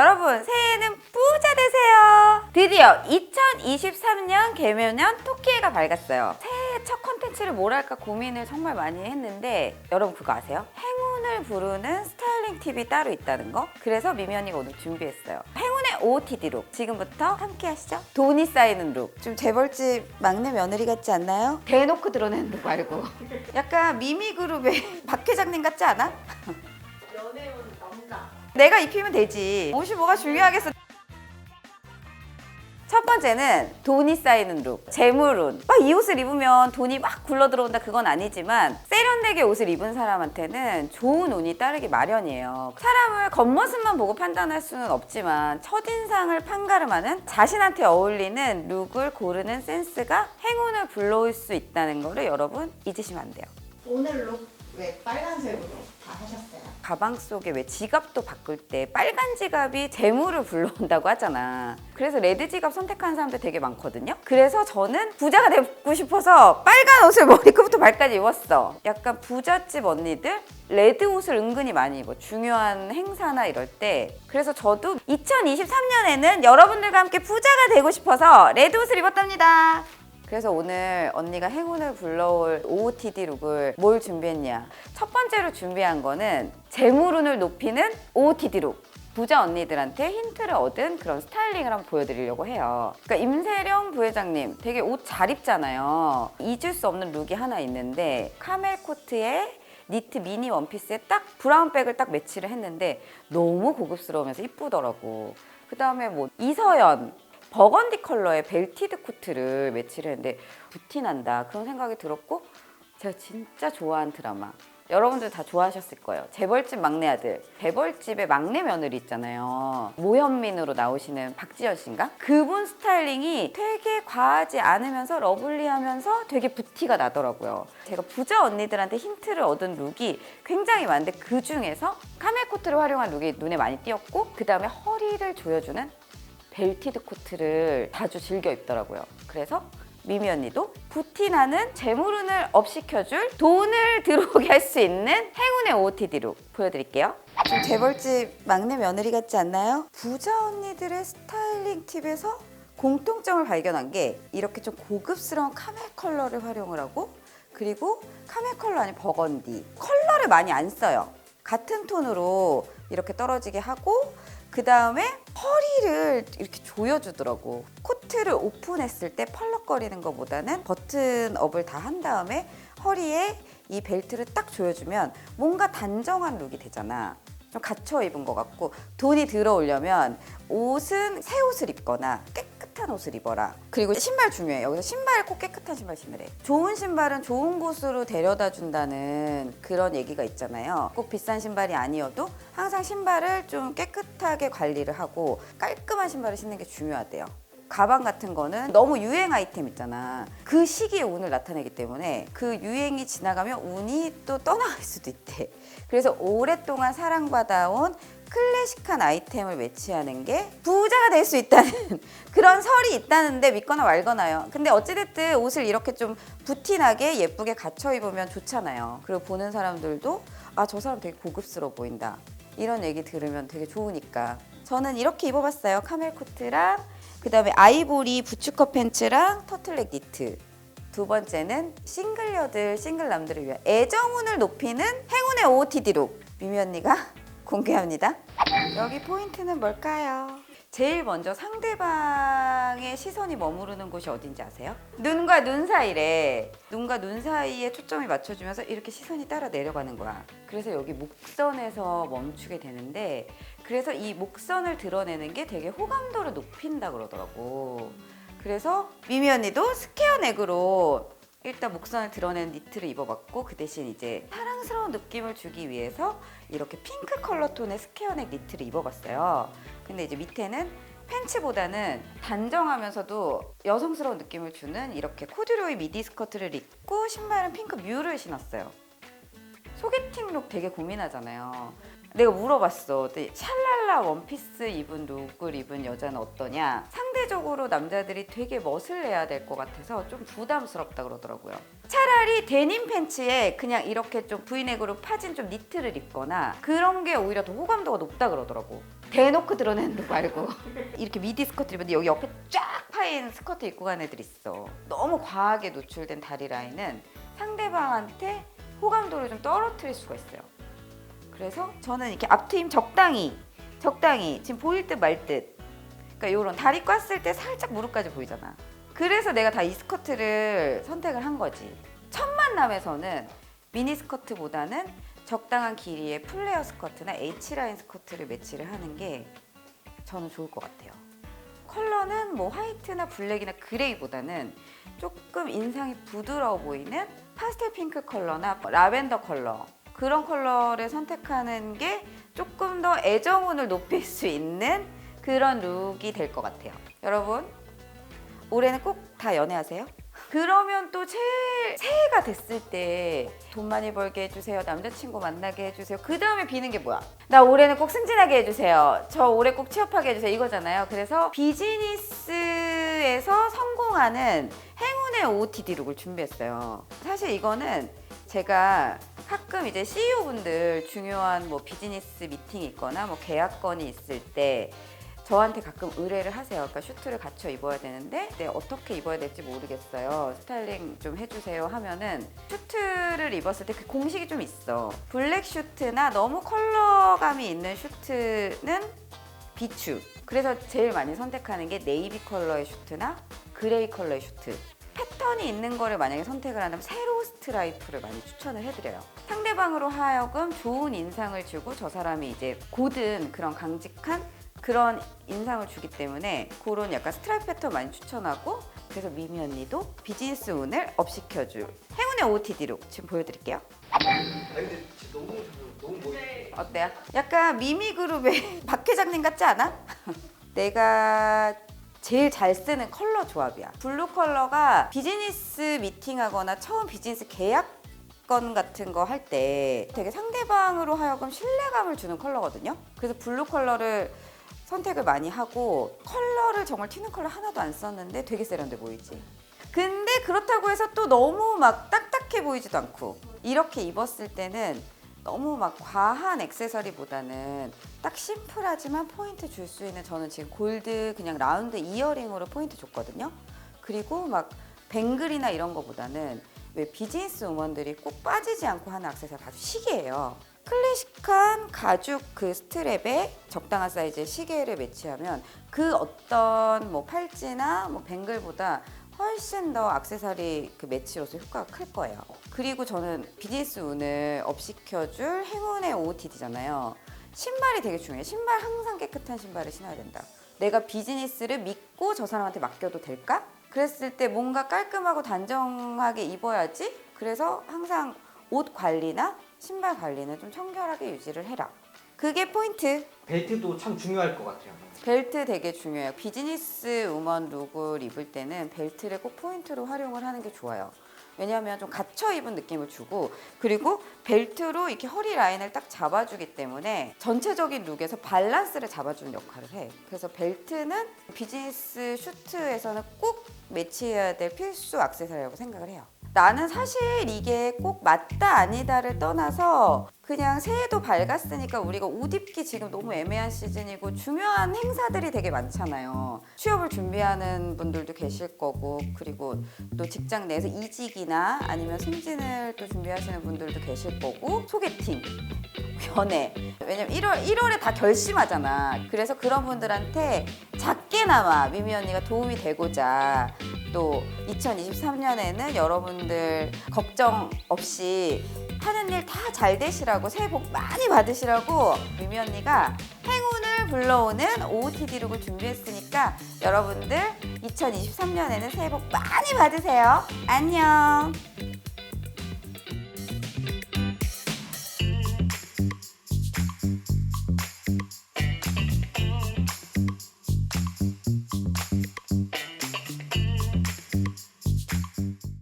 여러분 새해에는 부자 되세요. 드디어 2023년 개묘년 토끼해가 밝았어요. 새해 첫 컨텐츠를 뭘 할까 고민을 정말 많이 했는데 여러분 그거 아세요? 행운을 부르는 스타일링 팁이 따로 있다는 거. 그래서 미미 언니가 오늘 준비했어요. 행운의 OOTD 룩 지금부터 함께 하시죠. 돈이 쌓이는 룩. 좀 재벌집 막내 며느리 같지 않나요? 대놓고 드러내는 룩 말고. 약간 미미 그룹의 박 회장님 같지 않아? 내가 입히면 되지. 옷이 뭐가 중요하겠어. 첫 번째는 돈이 쌓이는 룩, 재물운. 막 이 옷을 입으면 돈이 막 굴러 들어온다 그건 아니지만 세련되게 옷을 입은 사람한테는 좋은 운이 따르기 마련이에요. 사람을 겉모습만 보고 판단할 수는 없지만 첫인상을 판가름하는 자신한테 어울리는 룩을 고르는 센스가 행운을 불러올 수 있다는 거를 여러분 잊으시면 안 돼요. 오늘 룩 왜 빨간색으로 다 하셨어요? 가방 속에 왜 지갑도 바꿀 때 빨간 지갑이 재물을 불러온다고 하잖아. 그래서 레드 지갑 선택하는 사람들 되게 많거든요. 그래서 저는 부자가 되고 싶어서 빨간 옷을 머리끝부터 발까지 입었어. 약간 부잣집 언니들 레드 옷을 은근히 많이 입어. 중요한 행사나 이럴 때. 그래서 저도 2023년에는 여러분들과 함께 부자가 되고 싶어서 레드 옷을 입었답니다. 그래서 오늘 언니가 행운을 불러올 OOTD 룩을 뭘 준비했냐. 첫 번째로 준비한 거는 재물운을 높이는 OOTD 룩. 부자 언니들한테 힌트를 얻은 그런 스타일링을 한번 보여드리려고 해요. 그러니까 임세령 부회장님 되게 옷 잘 입잖아요. 잊을 수 없는 룩이 하나 있는데 카멜 코트에 니트 미니 원피스에 딱 브라운 백을 딱 매치를 했는데 너무 고급스러우면서 이쁘더라고. 그 다음에 뭐 이서연 버건디 컬러의 벨티드 코트를 매치를 했는데 부티난다 그런 생각이 들었고 제가 진짜 좋아하는 드라마. 여러분들 다 좋아하셨을 거예요. 재벌집 막내 아들. 재벌집의 막내 며느리 있잖아요. 모현민으로 나오시는 박지연 씨인가? 그분 스타일링이 되게 과하지 않으면서 러블리하면서 되게 부티가 나더라고요. 제가 부자 언니들한테 힌트를 얻은 룩이 굉장히 많은데 그 중에서 카멜 코트를 활용한 룩이 눈에 많이 띄었고 그 다음에 허리를 조여주는 벨티드 코트를 자주 즐겨 입더라고요. 그래서 미미 언니도 부티 나는 재물운을 업시켜줄 돈을 들어오게 할 수 있는 행운의 OOTD로 보여드릴게요. 좀 재벌집 막내 며느리 같지 않나요? 부자 언니들의 스타일링 팁에서 공통점을 발견한 게 이렇게 좀 고급스러운 카멜 컬러를 활용을 하고 그리고 카멜 컬러 아닌 버건디 컬러를 많이 안 써요. 같은 톤으로 이렇게 떨어지게 하고 그 다음에 허리를 이렇게 조여주더라고. 코트를 오픈했을 때 펄럭거리는 것보다는 버튼업을 다 한 다음에 허리에 이 벨트를 딱 조여주면 뭔가 단정한 룩이 되잖아. 좀 갖춰 입은 것 같고 돈이 들어오려면 옷은 새 옷을 입거나 깨끗 한 옷을 입어라. 그리고 신발 중요해. 여기서 신발 꼭 깨끗한 신발 신으래. 좋은 신발은 좋은 곳으로 데려다 준다는 그런 얘기가 있잖아요. 꼭 비싼 신발이 아니어도 항상 신발을 좀 깨끗하게 관리를 하고 깔끔한 신발을 신는 게 중요하대요. 가방 같은 거는 너무 유행 아이템 있잖아. 그 시기에 운을 나타내기 때문에 그 유행이 지나가면 운이 또 떠나갈 수도 있대. 그래서 오랫동안 사랑받아온 클래식한 아이템을 매치하는 게 부자가 될 수 있다는 그런 설이 있다는데 믿거나 말거나요. 근데 어찌됐든 옷을 이렇게 좀 부티나게 예쁘게 갖춰 입으면 좋잖아요. 그리고 보는 사람들도 아, 저 사람 되게 고급스러워 보인다. 이런 얘기 들으면 되게 좋으니까. 저는 이렇게 입어봤어요. 카멜 코트랑 그다음에 아이보리 부츠컷 팬츠랑 터틀넥 니트. 두 번째는 싱글녀들, 싱글남들을 위한 애정운을 높이는 행운의 OOTD 룩. 미미 언니가 공개합니다. 여기 포인트는 뭘까요? 제일 먼저 상대방의 시선이 머무르는 곳이 어딘지 아세요? 눈과 눈 사이래. 눈과 눈 사이에 초점이 맞춰주면서 이렇게 시선이 따라 내려가는 거야. 그래서 여기 목선에서 멈추게 되는데, 그래서 이 목선을 드러내는 게 되게 호감도를 높인다 그러더라고. 그래서 미미 언니도 스퀘어 넥으로 일단 목선을 드러내는 니트를 입어봤고 그 대신 이제 사랑스러운 느낌을 주기 위해서 이렇게 핑크 컬러 톤의 스퀘어 넥 니트를 입어봤어요. 근데 이제 밑에는 팬츠보다는 단정하면서도 여성스러운 느낌을 주는 이렇게 코듀로이 미디 스커트를 입고 신발은 핑크 뮤를 신었어요. 소개팅 룩 되게 고민하잖아요. 내가 물어봤어. 샬랄라 원피스 입은 룩을 입은 여자는 어떠냐? 상대적으로 남자들이 되게 멋을 내야 될 것 같아서 좀 부담스럽다 그러더라고요. 차라리 데님 팬츠에 그냥 이렇게 좀 브이넥으로 파진 좀 니트를 입거나 그런 게 오히려 더 호감도가 높다 그러더라고. 대놓고 드러내는 룩 말고 이렇게 미디 스커트 입었는데 여기 옆에 쫙 파인 스커트 입고 간 애들 있어. 너무 과하게 노출된 다리 라인은 상대방한테 호감도를 좀 떨어뜨릴 수가 있어요. 그래서 저는 이렇게 앞트임 적당히 적당히 지금 보일 듯 말 듯. 그러니까 이런 다리 꼈을 때 살짝 무릎까지 보이잖아. 그래서 내가 다 이 스커트를 선택을 한 거지. 첫 만남에서는 미니 스커트보다는 적당한 길이의 플레어 스커트나 H라인 스커트를 매치를 하는 게 저는 좋을 것 같아요. 컬러는 뭐 화이트나 블랙이나 그레이보다는 조금 인상이 부드러워 보이는 파스텔 핑크 컬러나 라벤더 컬러 그런 컬러를 선택하는 게 조금 더 애정운을 높일 수 있는 그런 룩이 될 것 같아요. 여러분 올해는 꼭 다 연애하세요. 그러면 또 제일 새해가 됐을 때 돈 많이 벌게 해주세요. 남자친구 만나게 해주세요. 그 다음에 비는 게 뭐야? 나 올해는 꼭 승진하게 해주세요. 저 올해 꼭 취업하게 해주세요. 이거잖아요. 그래서 비즈니스에서 성공하는 행운의 OOTD 룩을 준비했어요. 사실 이거는 제가 가끔 이제 CEO 분들 중요한 뭐 비즈니스 미팅이 있거나 뭐 계약건이 있을 때 저한테 가끔 의뢰를 하세요. 그러니까 슈트를 갖춰 입어야 되는데 네, 어떻게 입어야 될지 모르겠어요. 스타일링 좀 해주세요 하면은 슈트를 입었을 때 그 공식이 좀 있어. 블랙 슈트나 너무 컬러감이 있는 슈트는 비추. 그래서 제일 많이 선택하는 게 네이비 컬러의 슈트나 그레이 컬러의 슈트. 패턴이 있는 거를 만약에 선택을 한다면 세로 스트라이프를 많이 추천을 해드려요. 상대방으로 하여금 좋은 인상을 주고 저 사람이 이제 고든 그런 강직한 그런 인상을 주기 때문에 그런 약간 스트라이프 패턴 많이 추천하고 그래서 미미 언니도 비즈니스 운을 업시켜줄 행운의 OOTD로 지금 보여드릴게요. 아니 근데 진짜 너무 잘 너무 멋있어. 어때요? 약간 미미 그룹의 박 회장님 같지 않아? 내가 제일 잘 쓰는 컬러 조합이야. 블루 컬러가 비즈니스 미팅하거나 처음 비즈니스 계약 건 같은 거 할 때 되게 상대방으로 하여금 신뢰감을 주는 컬러거든요. 그래서 블루 컬러를 선택을 많이 하고 컬러를 정말 튀는 컬러 하나도 안 썼는데 되게 세련돼 보이지. 근데 그렇다고 해서 또 너무 막 딱딱해 보이지도 않고 이렇게 입었을 때는 너무 막 과한 액세서리보다는 딱 심플하지만 포인트 줄 수 있는 저는 지금 골드 그냥 라운드 이어링으로 포인트 줬거든요. 그리고 막 뱅글이나 이런 거보다는 왜 비즈니스 우먼들이 꼭 빠지지 않고 하는 액세서리 아주 시계예요. 클래식한 가죽 그 스트랩에 적당한 사이즈의 시계를 매치하면 그 어떤 뭐 팔찌나 뭐 뱅글보다 훨씬 더 액세서리 그 매치로서 효과가 클 거예요. 그리고 저는 비즈니스 운을 업시켜줄 행운의 OOTD잖아요. 신발이 되게 중요해요. 신발 항상 깨끗한 신발을 신어야 된다. 내가 비즈니스를 믿고 저 사람한테 맡겨도 될까? 그랬을 때 뭔가 깔끔하고 단정하게 입어야지. 그래서 항상 옷 관리나 신발 관리는 좀 청결하게 유지를 해라. 그게 포인트. 벨트도 참 중요할 것 같아요. 벨트 되게 중요해요. 비즈니스 우먼 룩을 입을 때는 벨트를 꼭 포인트로 활용을 하는 게 좋아요. 왜냐하면 좀 갇혀 입은 느낌을 주고 그리고 벨트로 이렇게 허리 라인을 딱 잡아주기 때문에 전체적인 룩에서 밸런스를 잡아주는 역할을 해. 그래서 벨트는 비즈니스 슈트에서는 꼭 매치해야 될 필수 액세서리라고 생각을 해요. 나는 사실 이게 꼭 맞다 아니다를 떠나서 그냥 새해도 밝았으니까 우리가 옷 입기 지금 너무 애매한 시즌이고 중요한 행사들이 되게 많잖아요. 취업을 준비하는 분들도 계실 거고 그리고 또 직장 내에서 이직이나 아니면 승진을 또 준비하시는 분들도 계실 거고 소개팅 연애 왜냐면 1월 1월에 다 결심하잖아. 그래서 그런 분들한테 작게나마 미미 언니가 도움이 되고자 또 2023년에는 여러분들 걱정 없이 하는 일 다 잘 되시라고 새해 복 많이 받으시라고 미미 언니가 행운을 불러오는 OOTD 룩을 준비했으니까 여러분들 2023년에는 새해 복 많이 받으세요. 안녕.